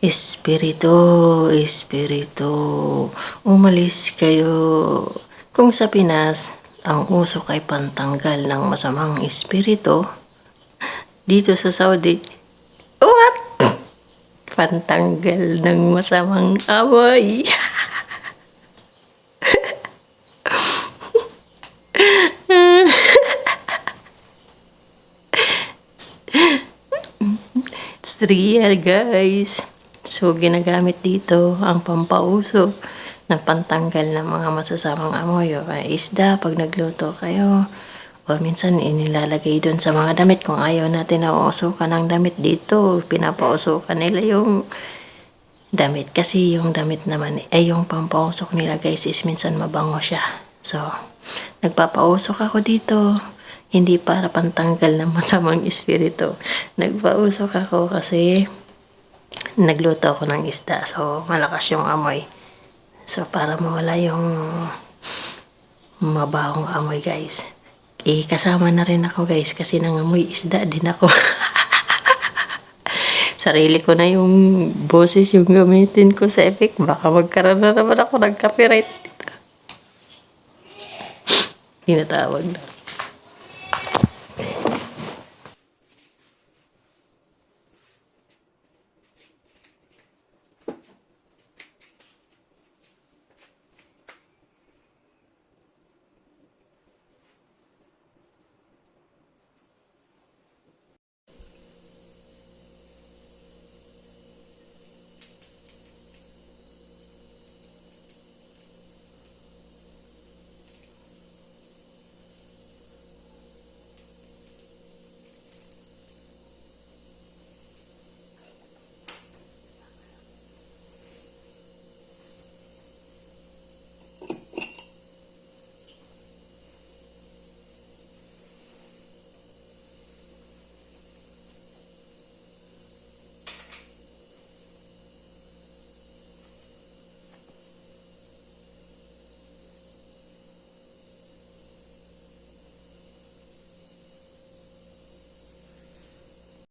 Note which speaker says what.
Speaker 1: Espiritu, Espiritu, umalis kayo. Kung sa Pinas, ang usok ay pantanggal ng masamang espiritu, dito sa Saudi, what? Pantanggal ng masamang amoy. It's real, guys. So, ginagamit dito ang pampausok na pantanggal ng mga masasamang amoy o kaya isda pag nagluto kayo. O minsan inilalagay doon sa mga damit kung ayaw natin na uusukan ng damit dito. Pinapausukan nila yung damit kasi yung damit naman ay yung pampausok nila guys is minsan mabango siya. So, nagpapausok ako dito. Hindi para pantanggal ng masamang espiritu. Nagpausok ako kasi nagluto ako ng isda. So, malakas yung amoy. So, para mawala yung mabahong amoy, guys. Eh, kasama na rin ako, guys, kasi nangamoy isda din ako. Sarili ko na yung boses yung gamitin ko sa effect. Baka magkaroon na naman ako ng copyright. Tinatawag na.